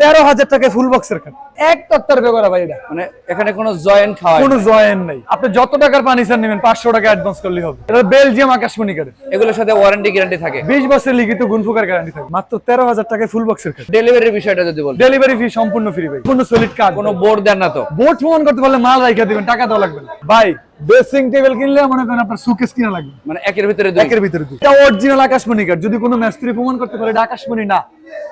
তেরো হাজার টাকায় ফুল বক্সের খাট। এক তত্তার করা ভাই এটা। মানে এখানে কোনো জয়েন্ট খাওয়া কোনো জয়েন নাই। আপনি যত টাকার ফার্নিচার নেবেন পাঁচশো টাকা অ্যাডভান্স করলেই হবে। এটা বেলজিয়াম আকাশমণি এগুলোর সাথে ওয়ারেন্টি গ্যারান্টি থাকে। বিশ বছর লিখিত গুণফুকার গ্যারান্টি থাকে। মাত্র তেরো হাজার টাকায় ফুল বক্সের খাট। ডেলিভারির বিষয়টা যদি বল ডেলিভারি ফি সম্পূর্ণ ফ্রি ভাই। কোনো সলিড কার্ড কোনো বোর্ড দেন না তো। বোর্ড প্রমাণ করতে পারলে মাল রাইখা দিবেন টাকা দেওয়া লাগবে না। ভাই ড্রেসিং টেবিল কিনলে মনে করেন আপনার সুকেস কিনা লাগবে। মানে একের ভিতরে একের ভিতরে এটা অরিজিনাল আকাশমণি কার্ড যদি কোনো মিস্ত্রি প্রমাণ করতে পারে এটা আকাশমণি না।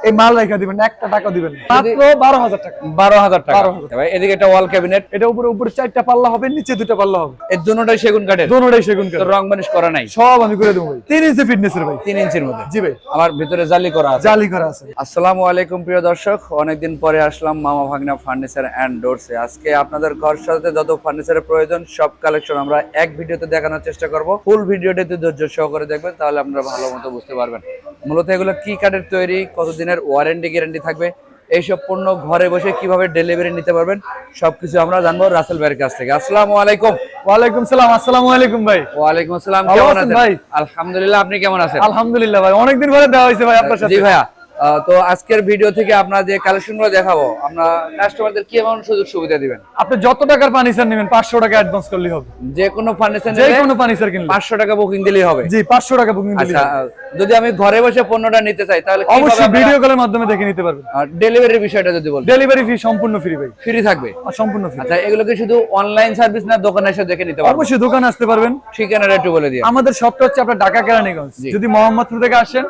এই মাল রাইখা দিবেন একটা টাকা দিবেন মাত্র বারো হাজার টাকা। বারো হাজার টাকা। ভাই এদিকে একটা ওয়াল ক্যাবিনেট এটা উপরে উপরে চারটা পাল্লা হবে নিচে দুটা পাল্লা হবে। এর দুটোটাই সেগুন কাঠের। দোনোটাই সেগুন তো রং করা নাই। সব আমি করে দেবো ভাই। তিন ইঞ্চি ফিটনেস এর ভাই। তিন ইঞ্চির মধ্যে। জি ভাই। আমার ভিতরে জালি করা আছে। জালি করা আছে। আসসালামু আলাইকুম প্রিয় দর্শক। অনেকদিন পরে আসলাম মামা ভাগনা ফার্নিচার অ্যান্ড ডোরসে আজকে আপনাদের ঘর সাজাতে যত ফার্নিচারের প্রয়োজন সব কালেকশন আমরা এক ভিডিওতে দেখানোর চেষ্টা করব। ফুল ভিডিওটিতে ধৈর্য সহকারে দেখবেন তাহলে আপনারা ভালো মতো বুঝতে পারবেন। মূলত এগুলো কি কাঠের তৈরি কতদিনের ওয়ারেন্টি গ্যারান্টি থাকবে? এইসব পণ্য ঘরে বসে কীভাবে ডেলিভারি নিতে পারবেন সবকিছু আমরা জানব রাসেল ভাইয়ের কাছ থেকে। আসসালামু আলাইকুম। ওয়ালাইকুম সালাম আসসালামু আলাইকুম ভাই। ওয়ালাইকুম আসসালাম কেমন আছেন ভাই? আলহামদুলিল্লাহ আপনি কেমন আছেন? আলহামদুলিল্লাহ ভাই অনেকদিন পরে দেওয়া হয়েছে ভাই আপনার সাথে। জি ভাইয়া তো আজকের ভিডিও থেকে আপনার যে কালেকশনগুলো দেখাবো আমরা কাস্টমারদের কি এমন সুযোগ সুবিধা দিবেন? আপনি যত টাকার ফার্নিচার নেবেন পাঁচশো টাকা অ্যাডভান্স করলেই হবে। যে কোনো ফার্নিচার যে কোনো ফার্নিচার কিনলে। পাঁচশো টাকা বুকিং দিলেই হবে। জি পাঁচশো টাকা বুকিং দিলে আচ্ছা যদি আমি ঘরে বসে পণ্যটা নিতে চাই তাহলে অবশ্যই ভিডিও কলের মাধ্যমে দেখে নিতে পারবেন। আর ডেলিভারির বিষয়টা যদি বল ডেলিভারি ফি সম্পূর্ণ ফ্রি ভাই। ফ্রি থাকবে। আর সম্পূর্ণ ফ্রি আচ্ছা এগুলো কি শুধু অনলাইন সার্ভিস না দোকানে এসে দেখে নিতে পারব অবশ্যই দোকানে আসতে পারবেন। ঠিকানাটা একটু বলে দিয়ে আমাদের শপটা হচ্ছে আপনার ঢাকা কেরানীগঞ্জ। যদি মোহাম্মদপুর থেকে আসেন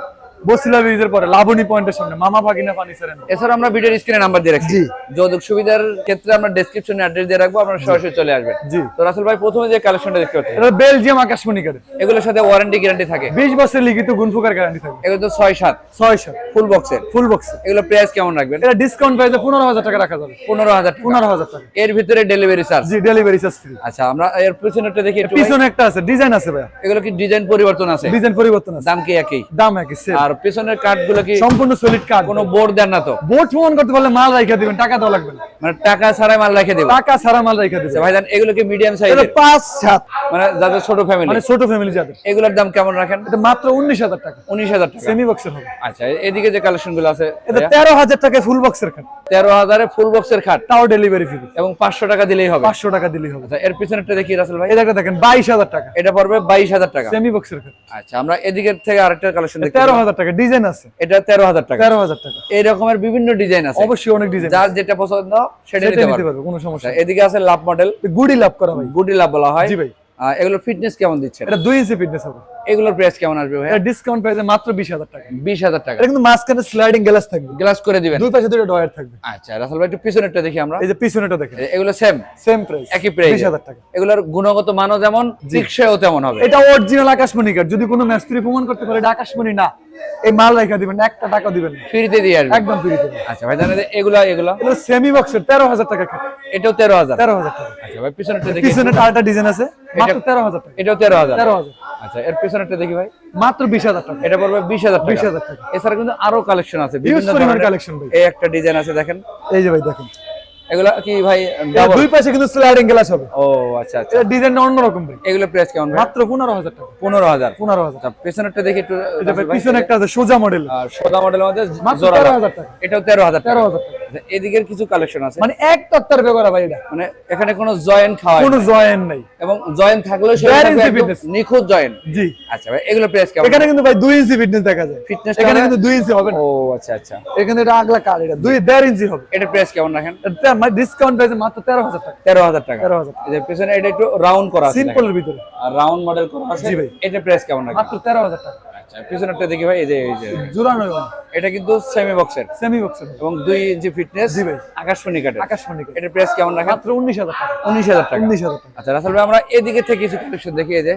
বসিলা ব্রিজের পরে লাবণী পয়েন্টের সামনে মামা ভাগিনা ফার্নিচার এছাড়া আমরা ভিডিওর স্ক্রিনে নাম্বার দিয়ে রাখছি। যোগাযোগ সুবিধার ক্ষেত্রে আমরা ডেসক্রিপশনে অ্যাড্রেস দিয়ে রাখব আপনারা সরাসরি চলে আসবেন। জি। তো রাসেল ভাই প্রথমে যে কালেকশনটা দেখতে পাচ্ছেন? এটা বেলজিয়াম আকাশমণি এগুলোর সাথে ওয়ারেন্টি গ্যারান্টি থাকে। বিশ বছর লিখিত গুণফুকার গ্যারান্টি থাকবে এগুলো তো ছয় সাত। ছয় সাত। ফুল বক্সের ফুল বক্স এগুলো প্রাইস কেমন রাখবেন? এটা ডিসকাউন্ট প্রাইসে পনেরো হাজার টাকা রাখা যাবে। পনেরো হাজার টাকা। পনেরো হাজার এর ভিতরে ডেলিভারি চার্জ জি ডেলিভারি চার্জ ফ্রি আচ্ছা আমরা এর পিছনেরটা দেখি পিছনে একটা আছে ডিজাইন আছে ভাই এগুলো কি ডিজাইন পরিবর্তন আছে? ডিজাইন পরিবর্তন আছে। দাম কি একই? দাম একই same। আর পেছনের কাঠগুলো কি সম্পূর্ণ সলিড কার্ড কোনো বোর্ড দেন না তো? বোর্ড প্রমাণ করতে পারলে মাল দিবেন টাকা দেওয়া লাগবে না। মানে টাকা ছাড়াই মাল রেখে দেবো? টাকা ছাড়া মাল রেখে দিবেন আচ্ছা ভাইজান এগুলো কি মিডিয়াম এটা সাত। মানে যাদের ছোট ফ্যামিলি মানে ছোট ফ্যামিলি যাদের। এগুলোর দাম কেমন রাখেন? এটা মাত্র উনিশ হাজার টাকা। উনিশ হাজার টাকা। সেমি বক্সের হবে। আচ্ছা এদিকে যে কালেকশনগুলো আছে এটা তেরো হাজার টাকায় ফুল বক্সের খাট তেরো হাজারে ফুল বক্সের খাট। তাও ডেলিভারি ফ্রি এবং পাঁচশো টাকা দিলেই হবে। পাঁচশো টাকা দিলেই হবে। আচ্ছা এর পিছনেরটা দেখি রাসেল ভাই। এটা দেখেন বাইশ হাজার টাকা। এটা পড়বে বাইশ হাজার টাকা। সেমি বক্সের খাট। আচ্ছা আমরা এদিকের থেকে আরেকটা কালেকশন তেরো হাজার টাকা ডিজাইন আছে। এটা তেরো হাজার টাকা। তেরো হাজার টাকা। এই রকমের বিভিন্ন ডিজাইন আছে। অবশ্যই অনেক ডিজাইন যার যেটা পছন্দ সেটা নিতে পারবে। কোনো সমস্যা আচ্ছা, এদিকে আছে লাভ মডেল গুডি লাভ করা ভাই। গুডি লাভ বলা হয়। জি ভাই। আহ, এগুলোর ফিটনেস কেমন দিচ্ছেন? এটা দুই ইঞ্চি ফিটনেস হবে। এগুলোর প্রাইস কেমন আসবে ভাই ডিসকাউন্ট প্রাইসে মাত্র বিশ হাজার টাকা। বিশ হাজার টাকা। এটা কিন্তু মাঝখানে স্লাইডিং গ্লাস থাকবে। গ্লাস করে দিবেন। দুই পাশে দুটো ডয়ার থাকবে। আচ্ছা রাসেল ভাই একটু পিছনেরটা দেখি আমরা। এই যে পিছনেটা দেখেন। এগুলো সেম সেম প্রাইস একই প্রাইস বিশ হাজার টাকা। এগুলোর গুণগত মানও যেমন তেমন হবে। এটা অরিজিনাল আকাশমণি যদি কোনো মিস্ত্রি প্রমাণ করতে পারে এটা আকাশমণি না। এই মাল রাখা দিবেন একটা টাকা দিবেন ফ্রিতে দিয়ে আসবে। একদম ফ্রি দেবেন আচ্ছা ভাই জানেন এগুলা এগুলা? এটা সেমি বক্সের তেরো হাজার টাকা খাট এটাও তেরো হাজার। তেরো হাজার টাকা। আচ্ছা ভাই পিছনেরটা দেখি। পিছনে আরেকটা ডিজাইন আছে। মাত্র টাকা। এটাও আচ্ছা এর পিছনেরটা দেখি ভাই। মাত্র বিশ হাজার টাকা। এটা পড়বে বিশ হাজার বিশ টাকা। হাজার টাকা। এছাড়া কিন্তু আরও কালেকশন আছে বিভিন্ন ধরনের। কালেকশন ভাই। এই একটা ডিজাইন আছে দেখেন। এই যে ভাই দেখেন। এগুলা কি ভাই দুই পাশে কিন্তু স্লাইডিং গ্লাস হবে। ও আচ্ছা আচ্ছা। এটা ডিজাইনটা অন্যরকম ভাই। এগুলো প্রাইস কেমন ভাই মাত্র পনেরো হাজার টাকা। পনেরো হাজার। পনেরো হাজার। আচ্ছা পেছনেরটা দেখি একটু পিছনে একটা আছে সোজা মডেল আর সোদা মডেলের মাত্র জোড়া তেরো হাজার টাকা। এটাও তেরো হাজার তেরো টাকা। হাজার টাকা। এদিকের কিছু কালেকশন আছে? মানে এক তত্তার করা ভাই এটা। মানে এখানে কোনো জয়েন্ট খাওয়া কোনো জয়েন নাই। এবং জয়েন্ট থাকলেও। নিখুঁত জয়েন্ট জি। আচ্ছা ভাই এগুলো প্রাইস কেমন? এখানে কিন্তু ভাই দুই ইঞ্চি ফিটনেস দেখা যায়। ফিটনেস এখানে কিন্তু দুই ইঞ্চি হবে না। ও আচ্ছা আচ্ছা। এখানে এটা আগলা কার এটা? দুই দেড় ইঞ্চি হবে। এটা প্রাইস কেমন রাখেন? এটা মানে ডিসকাউন্ট প্রাইসে মাত্র তেরো হাজার টাকা। তেরো হাজার টাকা। তেরো হাজার এই পেছনে এটা একটু রাউন্ড করা আছে সিম্পলের ভিতরে। আর রাউন্ড মডেল করা আছে। এটা প্রাইস কেমন রাখেন? মাত্র তেরো হাজার টাকা। আচ্ছা পিছনেরটা দেখি ভাই এই যে এই যে। জোরানো এটা কিন্তু সেমি বক্সের সেমি বক্সের এবং দুই ইঞ্চি ফিটনেস জি ভাই। আকাশমণি কাটে আকাশমণি। এটা প্রাইস কেমন মাত্র উনিশ হাজার টাকা। উনিশ হাজার টাকা। উনিশ হাজার টাকা। আচ্ছা রাসেল ভাই আমরা এদিকে থেকে কিছু কালেকশন দেখি এই যে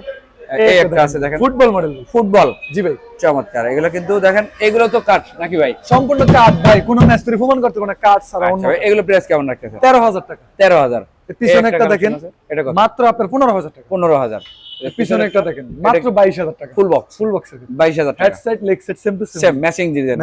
এই একটা আছে দেখেন ফুটবল মডেল ফুটবল জি ভাই। চমৎকার। এগুলো কিন্তু দেখেন এগুলো তো কাঠ নাকি ভাই? সম্পূর্ণ কাঠ ভাই কোনো মিস্ত্রি প্রমাণ করতে কোনো কাঠ ছাড়া অন্য আচ্ছা ভাই, এগুলো প্রাইস কেমন রাখতেছে তেরো হাজার টাকা। তেরো হাজার। এর পিছনে একটা দেখেন। এটা মাত্র আপনার পনেরো হাজার টাকা। পনেরো হাজার। এর পিছনে একটা দেখেন মাত্র বাইশ হাজার টাকা। ফুল বক্স ফুল টাকা। Side leg side same to same matching design.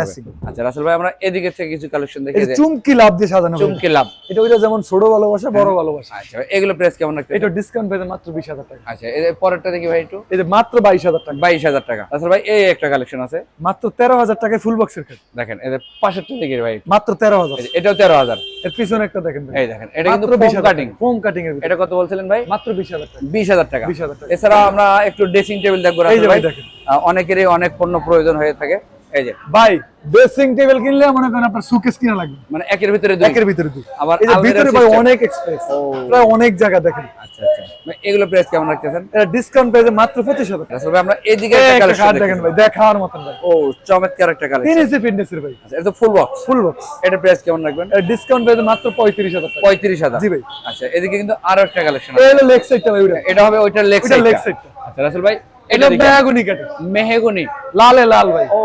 আচ্ছা রাসেল ভাই আমরা এদিকে থেকে কিছু কালেকশন দেখে চুমকি লাভ দিয়ে সাজানো চুমকি লাভ। এটা ওইটা যেমন ছোট ভালোবাসা বড় ভালোবাসা। আচ্ছা এগুলো প্রাইস কেমন রাখতে এটা ডিসকাউন্ট পেয়ে মাত্র বিশ হাজার টাকা। আচ্ছা এর পরেরটা দেখি ভাই একটু। এই যে মাত্র বাইশ হাজার টাকা। বাইশ হাজার টাকা। রাসেল ভাই এই একটা কালেকশন আছে। মাত্র তেরো হাজার টাকায় ফুল বক্সের দেখেন এদের পাশেরটা দেখি ভাই। মাত্র তেরো হাজার। এই যে এটাও তেরো হাজার। এর পিছনে একটা দেখেন এই দেখেন এটা কিন্তু কাটিং ফোম কাটিং এর এটা কত বলছিলেন ভাই? মাত্র বিশ হাজার টাকা। বিশ হাজার টাকা। বিশ হাজার টাকা। এছাড়া আমরা একটু ড্রেসিং টেবিল দেখব ভাই দেখেন। অনেকেরই অনেক পণ্য প্রয়োজন হয়ে থাকে। এই যে। ভাই ড্রেসিং টেবিল কিনলে মনে করেন আপনার সুকেস কিনা লাগবে। মানে একের ভিতরে দুই। একের ভিতরে দুই। আবার এই যে ভিতরে ভাই অনেক এক্সপ্রেস প্রায় অনেক জায়গা দেখেন। আচ্ছা আচ্ছা। এগুলো প্রাইস কেমন রাখতেছেন? এটা ডিসকাউন্ট পেয়ে মাত্র পঁচিশ হাজার টাকা। রাসেল ভাই আমরা এইদিকে একটা কালেকশন দেখেন ভাই দেখার মতন ভাই। ও চমৎকার একটা কালেকশন ফিটনেসের ভাই। আচ্ছা এটা ফুল বক্স ফুল বক্স এটা প্রাইস কেমন রাখবেন? এটা ডিসকাউন্ট পেয়ে মাত্র টাকা। জি ভাই। আচ্ছা এদিকে কিন্তু আরও একটা কালেকশন এই হলো লেগ সাইডটা ভাই ওটা এটা হবে ওইটার লেগ সাইড টা। আচ্ছা রাসেল ভাই এটা এটা দেখেন। কাটে মেহেগুনি। লালে লাল ভাই। ও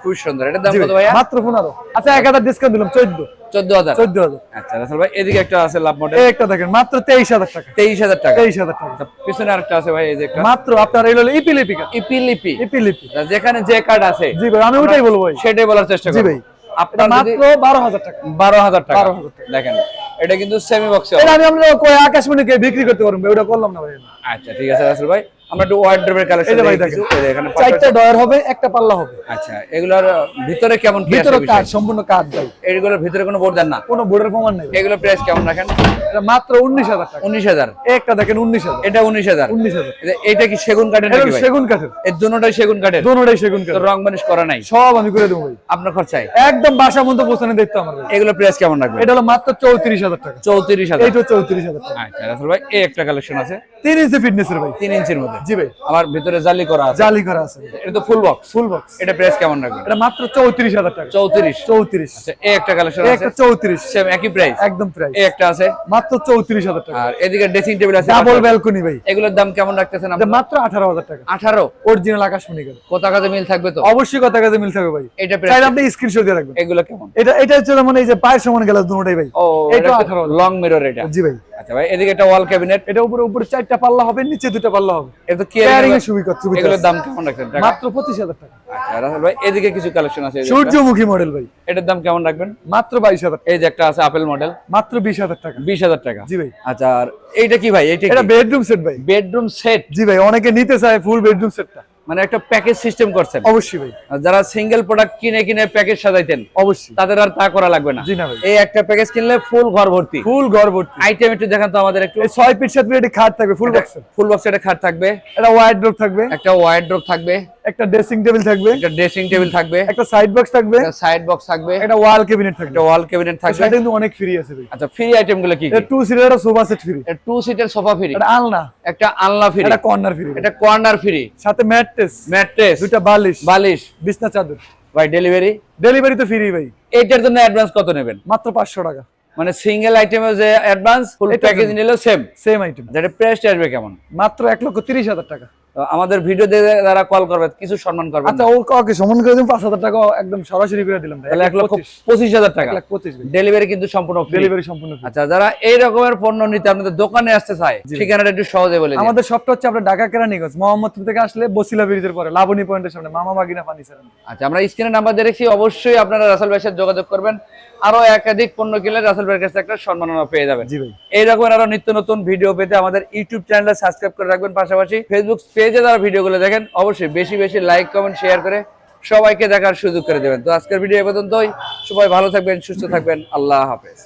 খুব সুন্দর। এটা দাম কত ভাই, মাত্র পনেরো। আচ্ছা এক হাজার ডিসকাউন্ট দিলাম চোদ্দ। চোদ্দ হাজার। চোদ্দ হাজার। আচ্ছা রাসেল ভাই এদিকে একটা আছে লাভ মডেল একটা দেখেন মাত্র তেইশ হাজার টাকা। তেইশ হাজার টাকা। তেইশ হাজার টাকা। আচ্ছা, পিছনে আরেকটা আছে ভাই এই যে মাত্র আপনার এই হলো ইপিলিপি ইপিলিপি। ইপিলিপি। যেখানে যে কার্ড আছে। জি ভাই আমি ওটাই বলব ভাই। সেটাই বলার চেষ্টা জি ভাই। আপনার মাত্র বারো হাজার টাকা। বারো হাজার টাকা। 12,000 টাকা। দেখেন এটা কিন্তু সেমি বক্সে এটা আমি আমরা আকাশমণিকে বিক্রি করতে পারব ওটা করলাম না ভাই। আচ্ছা ঠিক আছে রাসেল ভাই। আমরা একটু ওয়াইড ড্রপের এই কালেকশন দেখি এই এখানে চারটা ডয়ার হবে একটা পাল্লা হবে। আচ্ছা এগুলোর ভিতরে কেমন কি ভিতরে? কাঠ সম্পূর্ণ ভাই। এগুলোর ভিতরে কোনো বোর্ড দেন না? কোনো বোর্ডের প্রমাণ নেই। এগুলো প্রাইস কেমন রাখেন? এটা মাত্র উনিশ হাজার টাকা। উনিশ হাজার। এই একটা দেখেন উনিশ হাজার। এটা উনিশ হাজার। উনিশ হাজার। এটা কি সেগুন কাঠের নাকি ভাই? সেগুন কাঠের। এর দুটোটাই সেগুন কাঠের? দোনোটাই সেগুন কাঠের। রং বানিশ করা নাই? সব আমি করে দেবো ভাই। আপনার খরচায়? একদম বাসা মতো পৌঁছানো দেখতে আমার এগুলো প্রাইস কেমন রাখবেন? এটা হলো মাত্র চৌত্রিশ হাজার টাকা। চৌত্রিশ হাজার। এইটা চৌত্রিশ হাজার টাকা। আচ্ছা রাসেল ভাই এই একটা কালেকশন আছে। তিন ইঞ্চি ফিটনেসের ভাই। ইঞ্চির মধ্যে। জি ভাই। আমার ভিতরে জালি করা আছে। জালি করা আছে। এটা তো ফুল বক্স ফুল বক্স এটা প্রাইস কেমন রাখবেন? এটা মাত্র চৌত্রিশ হাজার টাকা। চৌত্রিশ। চৌত্রিশ। আচ্ছা এই একটা কালেকশন আছে? একটা চৌত্রিশ। সেম একই প্রাইস একদম প্রাইস এই একটা আছে? মাত্র চৌত্রিশ হাজার টাকা। আর এদিকে ড্রেসিং টেবিল আছে ডাবল ব্যালকনি ভাই। এগুলোর দাম কেমন রাখতেছেন এটা আপনারা? মাত্র আঠারো হাজার টাকা। আঠারো? অরিজিনাল আকাশমণি কাঠ কত কাজে মিল থাকবে তো? অবশ্যই কথা কাজে মিল থাকবে ভাই। এটা প্রাইস আপনি স্ক্রিনশট দিয়ে রাখবেন। এগুলো কেমন? এটা এটা হচ্ছে মানে এই যে পায়ের সমান গেলাস দুটোটাই ভাই। ও এটা লং মিরর এটা। জি ভাই। আচ্ছা ভাই এদিকে একটা ওয়াল ক্যাবিনেট এটা উপরে উপরে চারটা পাল্লা হবে নিচে দুটো পাল্লা হবে। এটা কি এর এগুলোর দাম কেমন রাখছেন? মাত্র পঁচিশ হাজার টাকা। আচ্ছা রাসেল ভাই এদিকে কিছু কালেকশন আছে একটা। সূর্যমুখী মডেল ভাই। এটার দাম কেমন রাখবেন? মাত্র বাইশ হাজার এই যে একটা আছে আপেল মডেল মাত্র বিশ হাজার টাকা। বিশ হাজার টাকা। জি ভাই। আচ্ছা আর এইটা কি ভাই? এইটা এটা বেডরুম সেট ভাই। বেডরুম সেট জি ভাই অনেকে নিতে চায় ফুল বেডরুম সেটটা মানে একটা প্যাকেজ সিস্টেম করছেন। অবশ্যই ভাই। যারা সিঙ্গেল প্রোডাক্ট কিনে কিনে প্যাকেজ সাজাইতেন অবশ্যই। তাদের আর তা করা লাগবে না। জি না ভাই। এই একটা প্যাকেজ কিনলে ফুল ঘর ভর্তি। ফুল ঘর ভর্তি। আইটেম একটু দেখেন তো আমাদের একটু। ছয় পিট সাত পিট খাট থাকবে ফুল বক্স ফুল বক্স একটা খাট থাকবে। একটা ওয়াইড ড্রপ থাকবে। একটা ওয়াইড ড্রপ থাকবে। একটা ড্রেসিং টেবিল থাকবে। একটা ড্রেসিং টেবিল থাকবে। একটা সাইড বক্স থাকবে। একটা সাইড বক্স থাকবে। একটা ওয়াল ক্যাবিনেট থাকবে। একটা ওয়াল ক্যাবিনেট থাকবে। সেটা কিন্তু অনেক ফ্রি আছে ভাই। আচ্ছা ফ্রি আইটেমগুলো কি এটা two seater sofa set free two সিটের সোফা ফ্রি একটা আলনা। একটা আলনা ফ্রি একটা কর্নার ফ্রি একটা কর্নার ফ্রি সাথে ম্যাট্রেস ম্যাট্রেস দুইটা বালিশ। বালিশ। বিছনা চাদর। ভাই ডেলিভারি ডেলিভারি তো ফ্রি ভাই। এইটার জন্য অ্যাডভান্স কত নেবেন? মাত্র পাঁচশো টাকা। মানে সিঙ্গেল আইটেমের যে অ্যাডভান্স ফুল প্যাকেজ। নিলেও সেম সেম আইটেম যেটা প্রাইসটা আসবে কেমন? মাত্র এক লক্ষ তিরিশ হাজার টাকা। আমাদের ভিডিও দেখে যারা কল করবে কিছু সম্মান করবে আচ্ছা ওকে সমান করে দিন পাঁচ হাজার টাকা একদম সরাসরি করে দিলাম ভাই। তাহলে এক লক্ষ পঁচিশ। পঁচিশ হাজার টাকা। এক লাখ পঁচিশ ভাই। ডেলিভারি কিন্তু সম্পূর্ণ। ডেলিভারি সম্পূর্ণ। আচ্ছা যারা এই রকমের পণ্য নিতে আপনাদের দোকানে আসতে চায় ঠিকানাটা একটু সহজে বলে দিন। আমাদের সবটা হচ্ছে আপনার ঢাকা কেরানীগঞ্জ মোহাম্মদপুর থেকে আসলে বসিলা ব্রিজের পরে লাবণী পয়েন্টের সামনে মামা বাগিনা ফার্নিচার আচ্ছা আমরা স্ক্রিনে নাম্বার দিয়ে রেখেছি অবশ্যই আপনারা রাসেল ভাইয়ের সাথে যোগাযোগ করবেন। আরও একাধিক পণ্য কিনলে রাসেল ভাইয়ের কাছে একটা সম্মাননা পেয়ে যাবেন। এইরকম আরও নিত্য নতুন ভিডিও পেতে আমাদের ইউটিউব চ্যানেলটা সাবস্ক্রাইব করে রাখবেন। পাশাপাশি ফেসবুক পেজে যারা ভিডিওগুলো দেখেন অবশ্যই বেশি বেশি লাইক কমেন্ট শেয়ার করে সবাইকে দেখার সুযোগ করে দেবেন। তো আজকের ভিডিও এ পর্যন্তই। সবাই ভালো থাকবেন সুস্থ থাকবেন। আল্লাহ হাফেজ।